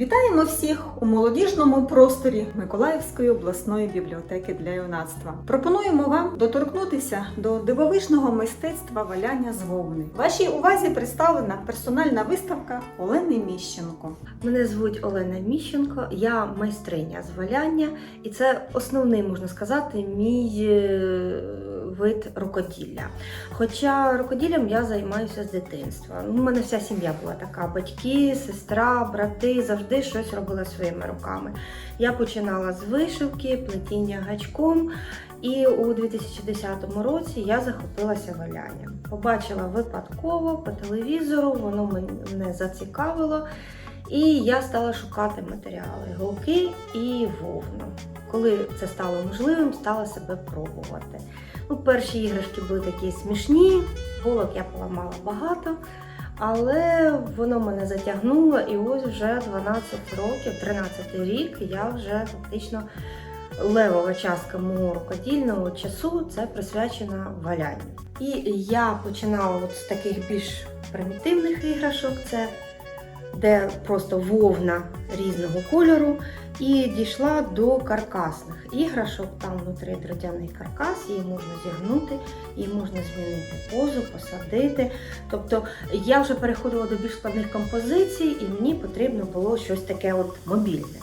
Вітаємо всіх у молодіжному просторі Миколаївської обласної бібліотеки для юнацтва. Пропонуємо вам доторкнутися до дивовижного мистецтва валяння з вовни. Вашій увазі представлена персональна виставка Олени Міщенко. Мене звуть Олена Міщенко, я майстриня з валяння, і це основний, можна сказати, мій е, вид рукоділля. Хоча рукоділлям я займаюся з дитинства. У мене вся сім'я була така: батьки, сестра, брати завжди щось робили своїми руками. Я починала з вишивки, плетіння гачком. І у 2010 році я захопилася валянням. Побачила випадково по телевізору, воно мене зацікавило. І я стала шукати матеріали голки і вовну. Коли це стало можливим, стала себе пробувати. Ну, перші іграшки були такі смішні, голок я поламала багато, але воно мене затягнуло, і ось вже 12 років, 13 рік, я вже фактично левова частка мого рукодільного часу це присвячена валянню. І я починала от з таких більш примітивних іграшок. Це де просто вовна різного кольору, і дійшла до каркасних іграшок. Там внутрі дротяний каркас, її можна зігнути, її можна змінити позу, посадити. Тобто я вже переходила до більш складних композицій, і мені потрібно було щось таке от мобільне.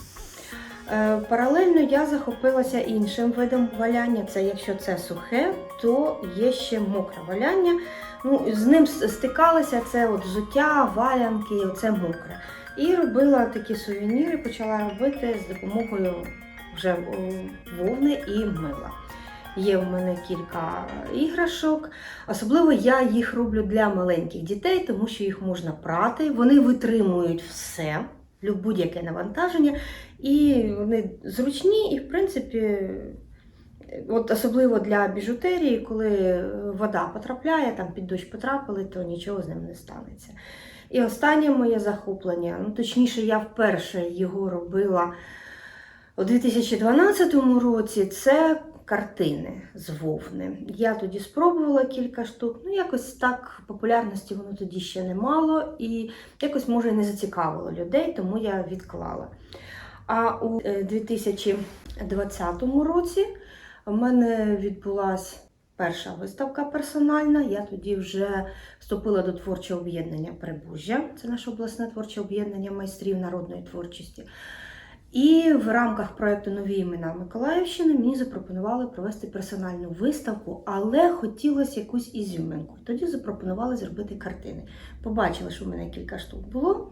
Е, Паралельно я захопилася іншим видом валяння. Це якщо це сухе, то є ще мокре валяння. Ну, з ним стикалися це от взуття, валянки, оце мокре. І робила такі сувеніри, почала робити з допомогою вже вовни і мила. Є в мене кілька іграшок. Особливо я їх роблю для маленьких дітей, тому що їх можна прати, вони витримують все, будь-яке навантаження, і вони зручні, і в принципі. От особливо для біжутерії, коли вода потрапляє, там під дощ потрапили, то нічого з ним не станеться. І останнє моє захоплення, ну точніше, я вперше його робила у 2012 році, це картини з вовни. Я тоді спробувала кілька штук, ну якось так популярності воно тоді ще не мало, і якось може не зацікавило людей, тому я відклала. А у е, 2020 році у мене відбулася перша виставка персональна. Я тоді вже вступила до творчого об'єднання Прибужжя. Це наше обласне творче об'єднання майстрів народної творчості. І в рамках проєкту Нові імена Миколаївщини мені запропонували провести персональну виставку, але хотілося якусь ізюминку. Тоді запропонували зробити картини. Побачили, що в мене кілька штук було.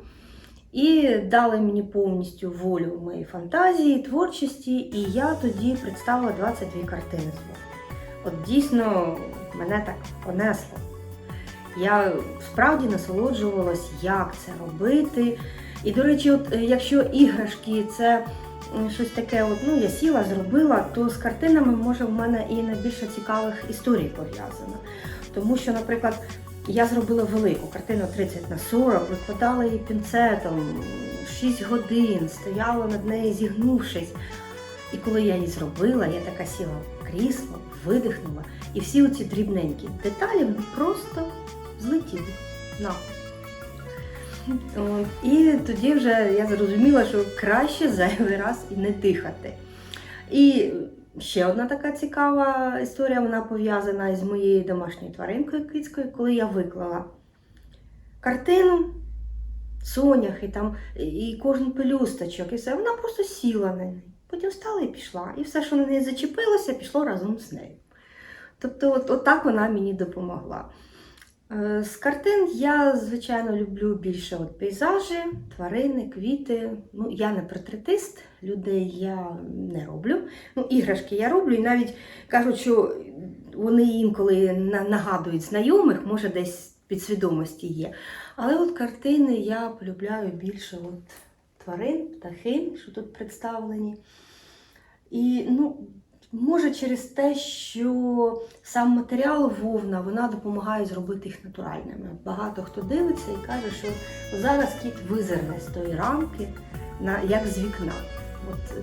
І дали мені повністю волю моєї фантазії, творчості, і я тоді представила 22 картини. От дійсно мене так понесло. Я справді насолоджувалась, як це робити. І, до речі, от е, якщо іграшки це щось таке, от, ну я сіла, зробила, то з картинами може в мене і найбільше цікавих історій пов'язано. Тому що, наприклад, я зробила велику картину 30 на 40, викладала її пінцетом 6 годин, стояла над нею зігнувшись. І коли я її зробила, я така сіла в крісло, видихнула, і всі оці дрібненькі деталі просто злетіли на. І тоді вже я зрозуміла, що краще зайвий раз і не дихати. І ще одна така цікава історія, вона пов'язана із моєю домашньою тваринкою кицькою, коли я виклала картину, соняхи там, і кожен пелюсточок, і все, вона просто сіла на неї. Потім встала і пішла. І все, що на неї зачепилося, пішло разом з нею. Тобто, от, от так вона мені допомогла. Е, З картин я, звичайно, люблю більше от пейзажі, тварини, квіти. Ну, я не портретист, людей я не роблю. Ну, іграшки я роблю, і навіть кажуть, що вони інколи нагадують знайомих, може десь підсвідомості є. Але от картини я полюбляю більше от тварин, птахи, що тут представлені. І ну, може через те, що сам матеріал вовна вона допомагає зробити їх натуральними. Багато хто дивиться і каже, що зараз кіт визирне з тої рамки, як з вікна. От, е,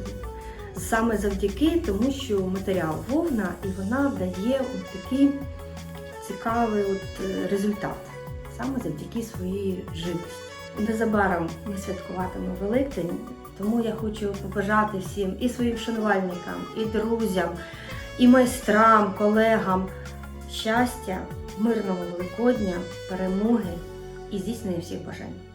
саме завдяки тому, що матеріал вовна і вона дає от такий цікавий от, е, результат, саме завдяки своїй живості. Незабаром ми святкуватимемо Великдень, тому я хочу побажати всім і своїм шанувальникам, і друзям, і майстрам, колегам щастя, мирного Великодня, перемоги і здійснення всіх бажань.